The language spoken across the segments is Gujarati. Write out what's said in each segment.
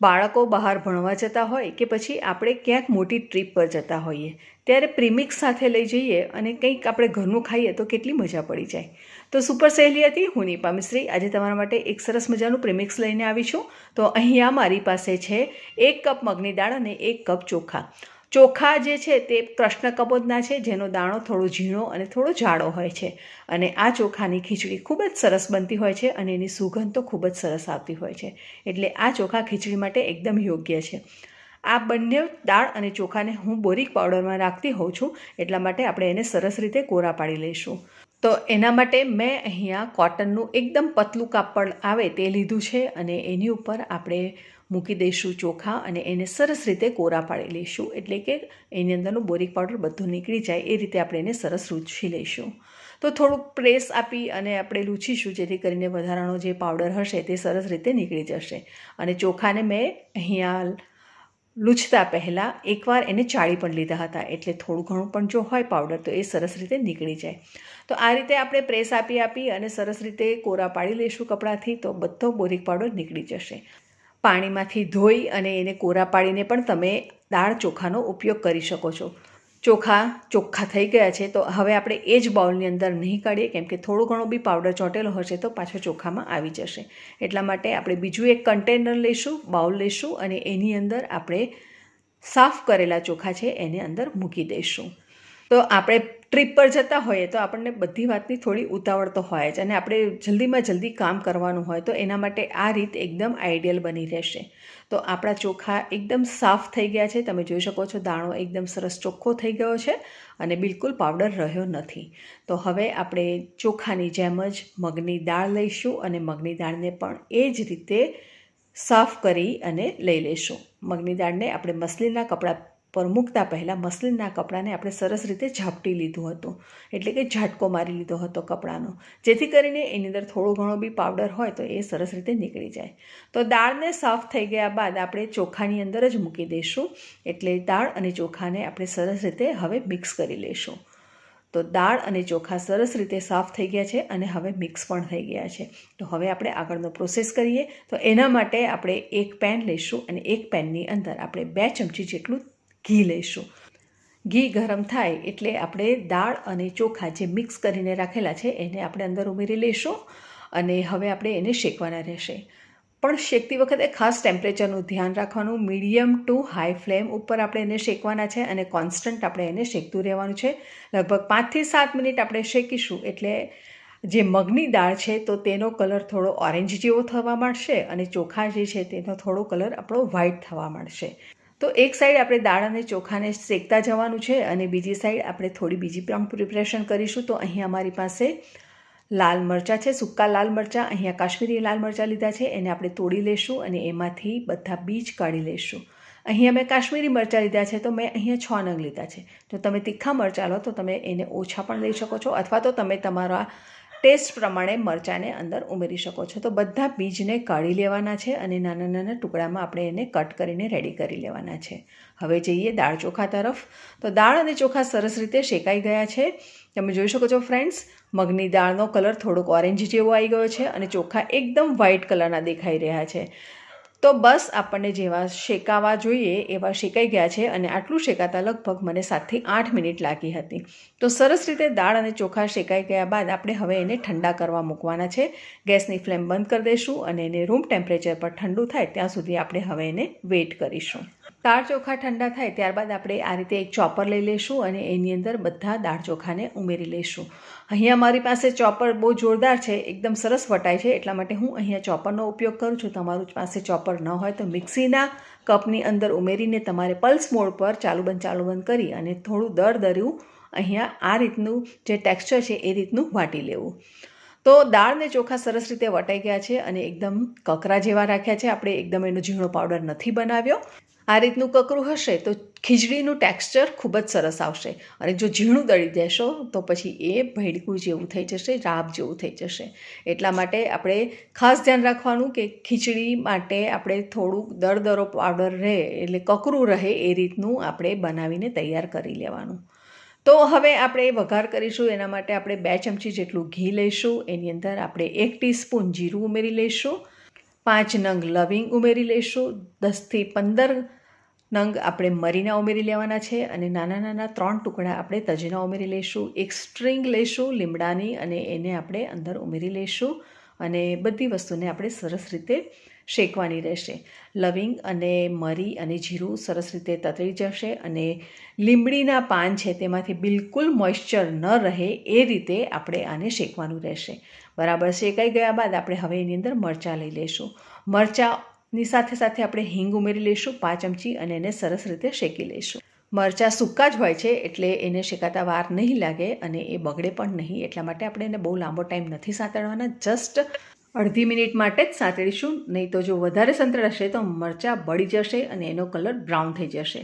બાળકો બહાર ભણવા જતા હોય કે પછી આપણે ક્યાંક મોટી ટ્રીપ પર જતા હોઈએ, ત્યારે પ્રીમિક્સ સાથે લઈ જઈએ અને કંઈક આપણે ઘરનું ખાઈએ તો કેટલી મજા પડી જાય. તો સુપર સહેલી હતી હું નીપા મિશ્રી આજે તમારા માટે એક સરસ મજાનું પ્રીમિક્સ લઈને આવી છું. તો અહીંયા મારી પાસે છે એક કપ મગની દાળ અને એક કપ ચોખા. ચોખા જે છે તે કૃષ્ણ કબોદના છે, જેનો દાણો થોડો ઝીણો અને થોડો જાડો હોય છે. અને આ ચોખાની ખીચડી ખૂબ જ સરસ બનતી હોય છે અને એની સુગંધ તો ખૂબ જ સરસ આવતી હોય છે. એટલે આ ચોખા ખીચડી માટે એકદમ યોગ્ય છે. આ બંને દાળ અને ચોખાને હું બોરિક પાવડરમાં રાખતી હોઉં છું, એટલા માટે આપણે એને સરસ રીતે કોરા પાડી લઈશું. તો એના માટે મેં અહીંયા કોટનનું એકદમ પતલું કાપડ આવે તે લીધું છે અને એની ઉપર આપણે મૂકી દઈશું ચોખા અને એને સરસ રીતે કોરા પાડી લઈશું. એટલે કે એની અંદરનું બોરિક પાવડર બધું નીકળી જાય એ રીતે આપણે એને સરસ લૂછી લઈશું. તો થોડુંક પ્રેસ આપી અને આપણે લૂછીશું, જેથી કરીને વધારાનો જે પાવડર હશે તે સરસ રીતે નીકળી જશે. અને ચોખાને મેં અહીંયા લૂછતા પહેલાં એકવાર એને ચાળી પણ લીધા હતા. એટલે થોડું ઘણું પણ જો હોય પાવડર તો એ સરસ રીતે નીકળી જાય. તો આ રીતે આપણે પ્રેસ આપી આપી અને સરસ રીતે કોરા પાડી લઈશું કપડાથી તો બધો બોરિક પાવડર નીકળી જશે. પાણીમાંથી ધોઈ અને એને કોરા પાડીને પણ તમે દાળ ચોખાનો ઉપયોગ કરી શકો છો. ચોખા ચોખ્ખા થઈ ગયા છે, તો હવે આપણે એ જ બાઉલની અંદર નહીં કાઢીએ, કેમ કે થોડો ઘણો બી પાવડર ચોંટેલો હશે તો પાછો ચોખામાં આવી જશે. એટલા માટે આપણે બીજું એક કન્ટેનર લઈશું, બાઉલ લઈશું અને એની અંદર આપણે સાફ કરેલા ચોખા છે એને અંદર મૂકી દઈશું. તો આપણે ટ્રીપ પર જતા હોઈએ તો આપણને બધી વાતની થોડી ઉતાવળ તો હોય જ અને આપણે જલ્દીમાં જલ્દી કામ કરવાનું હોય તો એના માટે આ રીત એકદમ આઈડિયલ બની રહેશે. તો આપણા ચોખા એકદમ સાફ થઈ ગયા છે. તમે જોઈ શકો છો દાણો એકદમ સરસ ચોખ્ખો થઈ ગયો છે અને બિલકુલ પાવડર રહ્યો નથી. તો હવે આપણે ચોખાની જેમ જ મગની દાળ લઈશું અને મગની દાળને પણ એ જ રીતે સાફ કરી અને લઈ લઈશું. મગની દાળને આપણે મસલીના કપડાં પર મૂકતા પહેલાં મસલિનના કપડાને આપણે સરસ રીતે ઝાપટી લીધું હતું. એટલે કે ઝાટકો મારી લીધો હતો કપડાનો. જેથી કરીને એની અંદર થોડો ઘણો બી પાવડર હોય તો એ સરસ રીતે નીકળી જાય. તો દાળને સાફ થઈ ગયા બાદ આપણે ચોખાની અંદર જ મૂકી દઈશું. એટલે દાળ અને ચોખાને આપણે સરસ રીતે હવે મિક્સ કરી લઈશું. તો દાળ અને ચોખા સરસ રીતે સાફ થઈ ગયા છે અને હવે મિક્સ પણ થઈ ગયા છે. તો હવે આપણે આગળનો પ્રોસેસ કરીએ. તો એના માટે આપણે એક પેન લઈશું અને એક પેનની અંદર આપણે બે ચમચી જેટલું ઘી લઈશું. ઘી ગરમ થાય એટલે આપણે દાળ અને ચોખા જે મિક્સ કરીને રાખેલા છે એને આપણે અંદર ઉમેરી લઈશું અને હવે આપણે એને શેકવાના રહેશે. પણ શેકતી વખતે ખાસ ટેમ્પરેચરનું ધ્યાન રાખવાનું મીડિયમ ટુ હાઈ ફ્લેમ ઉપર આપણે એને શેકવાના છે અને કોન્સ્ટન્ટ આપણે એને શેકતું રહેવાનું છે. લગભગ પાંચથી સાત મિનિટ આપણે શેકીશું એટલે જે મગની દાળ છે તો તેનો કલર થોડો ઓરેન્જ જેવો થવા માંડશે અને ચોખા જે છે તેનો થોડો કલર આપણો વ્હાઇટ થવા માંડશે. તો એક સાઈડ આપણે દાળ અને ચોખાને શેકતા જવાનું છે અને બીજી સાઈડ આપણે થોડી બીજી પણ પ્રિપરેશન કરીશું. તો અહીં અમારી પાસે લાલ મરચાં છે, સૂકા લાલ મરચાં, અહીંયા કાશ્મીરી લાલ મરચાં લીધા છે, એને આપણે તોડી લઈશું અને એમાંથી બધા બીજ કાઢી લઈશું અહીં અમે કાશ્મીરી મરચાં લીધા છે, તો મેં અહીંયા છ નંગ લીધા છે. જો તમે તીખા મરચાં લો, તો તમે એને ઓછા પણ લઈ શકો છો, અથવા તો તમે તમારા ટેસ્ટ પ્રમાણે મરચાંને અંદર ઉમેરી શકો છો. તો બધા બીજને કાઢી લેવાના છે અને નાના નાના ટુકડામાં આપણે એને કટ કરીને રેડી કરી લેવાના છે. હવે જઈએ દાળ ચોખા તરફ. તો દાળ અને ચોખા સરસ રીતે શેકાઈ ગયા છે. તમે જોઈ શકો છો ફ્રેન્ડ્સ મગની દાળનો કલર થોડોક ઓરેન્જ જેવો આવી ગયો છે અને ચોખા એકદમ વ્હાઇટ કલરના દેખાઈ રહ્યા છે. તો બસ આપણને જેવા શેકાવા જોઈએ એવા શેકાઈ ગયા છે અને આટલું શેકાતા લગભગ મને સાતથી આઠ મિનિટ લાગી હતી. તો સરસ રીતે દાળ અને ચોખા શેકાઈ ગયા બાદ આપણે હવે એને ઠંડા કરવા મૂકવાના છે. ગેસની ફ્લેમ બંધ કરી દઈશું અને એને રૂમ ટેમ્પરેચર પર ઠંડુ થાય ત્યાં સુધી આપણે હવે એને વેઇટ કરીશું. દાળ ચોખા ઠંડા થાય ત્યારબાદ આપણે આ રીતે એક ચોપર લઈ લઈશું અને એની અંદર બધા દાળ ચોખાને ઉમેરી લઈશું. અહીંયા મારી પાસે ચોપર બહુ જોરદાર છે, એકદમ સરસ વટાય છે, એટલા માટે હું અહીંયા ચોપરનો ઉપયોગ કરું છું. તમારું પાસે ચોપર ન હોય તો મિક્સીના કપની અંદર ઉમેરીને તમારે પલ્સ મોડ પર ચાલુ બંધ ચાલુ બંધ કરી અને થોડું દર દર્યું અહીંયા આ રીતનું જે ટેક્સચર છે એ રીતનું વાટી લેવું. તો દાળને ચોખા સરસ રીતે વટાઈ ગયા છે અને એકદમ કકરા જેવા રાખ્યા છે. આપણે એકદમ એનો ઝીણો પાવડર નથી બનાવ્યો. આ રીતનું કકરું હશે તો ખીચડીનું ટેક્સચર ખૂબ જ સરસ આવશે. અને જો ઝીણું દળી દેશો, તો પછી એ ભેડકું જેવું થઈ જશે, રાબ જેવું થઈ જશે. એટલા માટે આપણે ખાસ ધ્યાન રાખવાનું કે ખીચડી માટે આપણે થોડુંક દરદરો પાવડર રહે, એટલે કકરું રહે એ રીતનું આપણે બનાવીને તૈયાર કરી લેવાનું. તો હવે આપણે વઘાર કરીશું, એના માટે આપણે બે ચમચી જેટલું ઘી લઈશું, એની અંદર આપણે એક ટીસ્પૂન જીરું ઉમેરી લઈશું. પાંચ નંગ લવિંગ ઉમેરી લઈશું દસથી પંદર નંગ આપણે મરીના ઉમેરી લેવાના છે અને નાના નાના ત્રણ ટુકડા આપણે તજના ઉમેરી લઈશું એક સ્ટ્રિંગ લઈશું લીમડાની અને એને આપણે અંદર ઉમેરી લઈશું અને બધી વસ્તુને આપણે સરસ રીતે શેકવાની રહેશે. લવિંગ અને મરી અને જીરું સરસ રીતે તતરી જશે અને લીમડીના પાન છે તેમાંથી બિલકુલ મોઇશ્ચર ન રહે એ રીતે આપણે આને શેકવાનું રહેશે. બરાબર શેકાઈ ગયા બાદ આપણે હવે એની અંદર મરચાં લઈ લઈશું. મરચાંની સાથે સાથે આપણે હિંગ ઉમેરી લઈશું, પાંચ ચમચી અને એને સરસ રીતે શેકી લઈશું. મરચાં સૂકા જ હોય છે એટલે એને શેકાતા વાર નહીં લાગે અને એ બગડે પણ નહીં, એટલા માટે આપણે એને બહુ લાંબો ટાઈમ નથી સાંતળવાના, જસ્ટ અડધી મિનિટ માટે જ સાંતળીશું, નહીં તો જો વધારે સંતળાશે તો મરચાં બળી જશે અને એનો કલર બ્રાઉન થઈ જશે.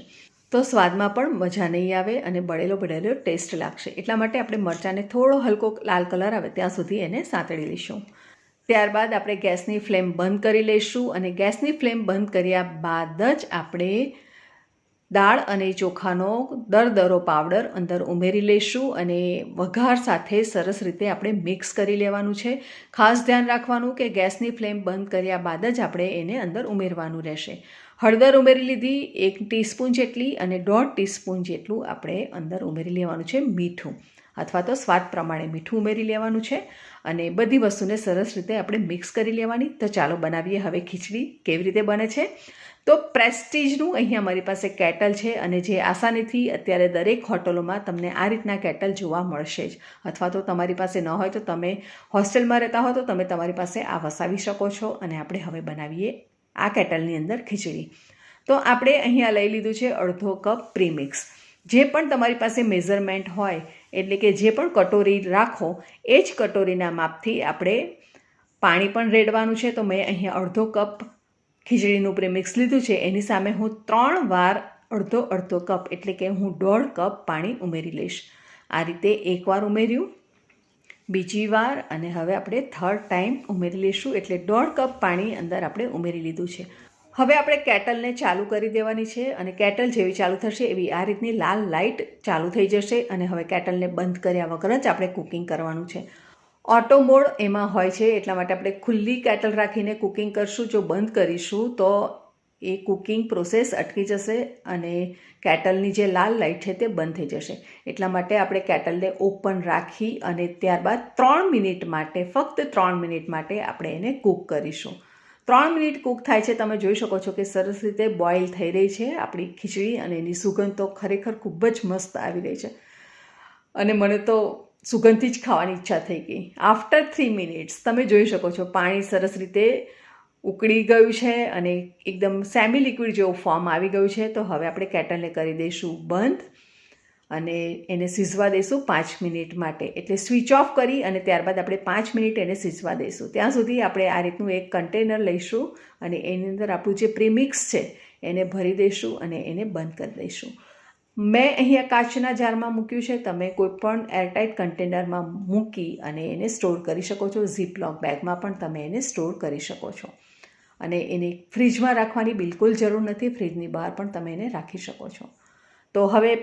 તો સ્વાદમાં પણ મજા નહીં આવે અને બળેલો બળેલો ટેસ્ટ લાગશે. એટલા માટે આપણે મરચાંને થોડો હલકો લાલ કલર આવે ત્યાં સુધી એને સાંતળી લઈશું. ત્યારબાદ આપણે ગેસની ફ્લેમ બંધ કરી લઈશું અને ગેસની ફ્લેમ બંધ કર્યા બાદ જ આપણે દાળ અને ચોખાનો દરદરો પાવડર અંદર ઉમેરી લઈશું અને વઘાર સાથે સરસ રીતે આપણે મિક્સ કરી લેવાનું છે. ખાસ ધ્યાન રાખવાનું કે ગેસની ફ્લેમ બંધ કર્યા બાદ જ આપણે એને અંદર ઉમેરવાનું રહેશે. હળદર ઉમેરી લીધી, એક ટીસ્પૂન જેટલી અને દોઢ ટીસ્પૂન જેટલું આપણે અંદર ઉમેરી લેવાનું છે મીઠું. અથવા તો સ્વાદ પ્રમાણે મીઠું ઉમેરી લેવાનું છે. અને બધી વસ્તુને સરસ રીતે આપણે મિક્સ કરી લેવાની. તો ચાલો બનાવીએ હવે ખીચડી, કેવી રીતે બને છે? તો પ્રેસ્ટીજનું અહીંયા મારી પાસે કેટલ છે અને જે આસાનીથી અત્યારે દરેક હોટલોમાં તમને આ રીતના કેટલ જોવા મળશે જ. અથવા તો તમારી પાસે ન હોય તો તમે હોસ્ટેલમાં રહેતા હો તો તમે તમારી પાસે આ વસાવી શકો છો. અને આપણે હવે બનાવીએ આ કેટલની અંદર ખીચડી. તો આપણે અહીંયા લઈ લીધું છે અડધો કપ પ્રીમિક્સ. જે પણ તમારી પાસે મેઝરમેન્ટ હોય એટલે કે જે પણ કટોરી રાખો, એ જ કટોરીના માપથી આપણે પાણી પણ રેડવાનું છે. તો મેં અહીંયા અડધો કપ ખીચડીનું પ્રેમિક્સ લીધું છે. એની સામે હું ત્રણ વાર અડધો અડધો કપ એટલે કે હું દોઢ કપ પાણી ઉમેરી લઈશ. આ રીતે એકવાર ઉમેર્યું, બીજી વાર અને હવે આપણે થર્ડ ટાઈમ ઉમેરી લઈશું. એટલે દોઢ કપ પાણી અંદર આપણે ઉમેરી લીધું છે. હવે આપણે કેટલને ચાલુ કરી દેવાની છે અને કેટલ જેવી ચાલુ થશે એવી આ રીતની લાલ લાઇટ ચાલુ થઈ જશે અને હવે કેટલને બંધ કર્યા વગર જ આપણે કુકિંગ કરવાનું છે. ઓટો મોડ એમાં હોય છે, એટલા માટે આપણે ખુલ્લી કેટલ રાખીને કુકિંગ કરશું. જો બંધ કરીશું તો એ કુકિંગ પ્રોસેસ અટકી જશે અને કેટલની જે લાલ લાઇટ છે તે બંધ થઈ જશે. એટલા માટે આપણે કેટલને ઓપન રાખી અને ત્યારબાદ ત્રણ મિનિટ માટે, ફક્ત ત્રણ મિનિટ માટે આપણે એને કૂક કરીશું. ત્રણ મિનિટ કૂક થાય છે, તમે જોઈ શકો છો કે સરસ રીતે બોઇલ થઈ રહી છે આપણી ખીચડી અને એની સુગંધ તો ખરેખર ખૂબ જ મસ્ત આવી રહી છે. અને મને તો સુગંધથી જ ખાવાની ઈચ્છા થઈ ગઈ. આફ્ટર થ્રી મિનિટ્સ તમે જોઈ શકો છો પાણી સરસ રીતે ઉકળી ગયું છે અને એકદમ સેમી લિક્વિડ જેવું ફોર્મ આવી ગયું છે. તો હવે આપણે કેટલને કરી દઈશું બંધ. અને એને સીઝવા દઈશું પાંચ મિનિટ માટે. એટલે સ્વિચ ઓફ કરી અને ત્યારબાદ આપણે પાંચ મિનિટ એને સીઝવા દઈશું. ત્યાં સુધી આપણે આ રીતનું એક કન્ટેનર લઈશું અને એની અંદર આપણું જે પ્રીમિક્સ છે એને ભરી દઈશું અને એને બંધ કરી દઈશું. મેં અહીંયા કાચના જારમાં મૂક્યું છે. તમે કોઈપણ એરટાઇટ કન્ટેનરમાં મૂકી અને એને સ્ટોર કરી શકો છો. ઝીપલોક બેગમાં પણ તમે એને સ્ટોર કરી શકો છો. અને એને ફ્રીજમાં રાખવાની બિલકુલ જરૂર નથી. ફ્રીજની બહાર પણ તમે એને રાખી શકો છો. તો હવે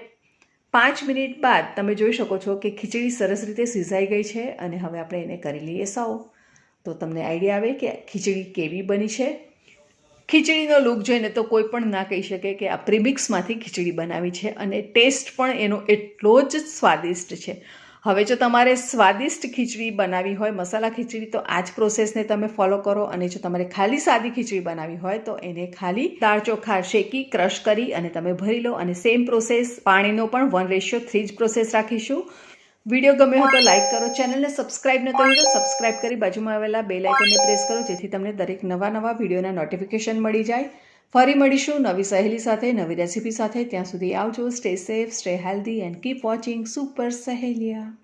પાંચ મિનિટ બાદ તમે જોઈ શકો છો કે ખીચડી સરસ રીતે સિઝાઈ ગઈ છે અને હવે આપણે એને કરી લઈએ સૌ તો તમને આઈડિયા આવે કે ખીચડી કેવી બની છે? ખીચડીનો લુક જોઈને તો કોઈ પણ ના કહી શકે કે આ પ્રિમિક્સમાંથી ખીચડી બનાવી છે અને ટેસ્ટ પણ એનો એટલો જ સ્વાદિષ્ટ છે. હવે જો તમારે સ્વાદિષ્ટ ખીચડી બનાવી હોય, મસાલા ખીચડી, તો આ જ પ્રોસેસને તમે ફોલો કરો. અને જો તમારે ખાલી સાદી ખીચડી બનાવી હોય, તો એને ખાલી દાળ ચોખા શેકી, ક્રશ કરી અને તમે ભરી લો. અને સેમ પ્રોસેસ પાણીનો પણ વન રેશિયો થ્રી જ પ્રોસેસ રાખીશું. વીડિયો ગમ્યો હોય તો લાઇક કરો, ચેનલને સબસ્ક્રાઇબ ન કરી દો સબસ્ક્રાઇબ કરી બાજુમાં આવેલા બે લાઇકનને પ્રેસ કરો, જેથી તમને દરેક નવા નવા વિડીયોના નોટિફિકેશન મળી જાય. ફરી મળીશું નવી સહેલી સાથે, નવી રેસીપી સાથે. ત્યાં સુધી આવજો. Stay safe stay healthy and keep watching super સહેલિયા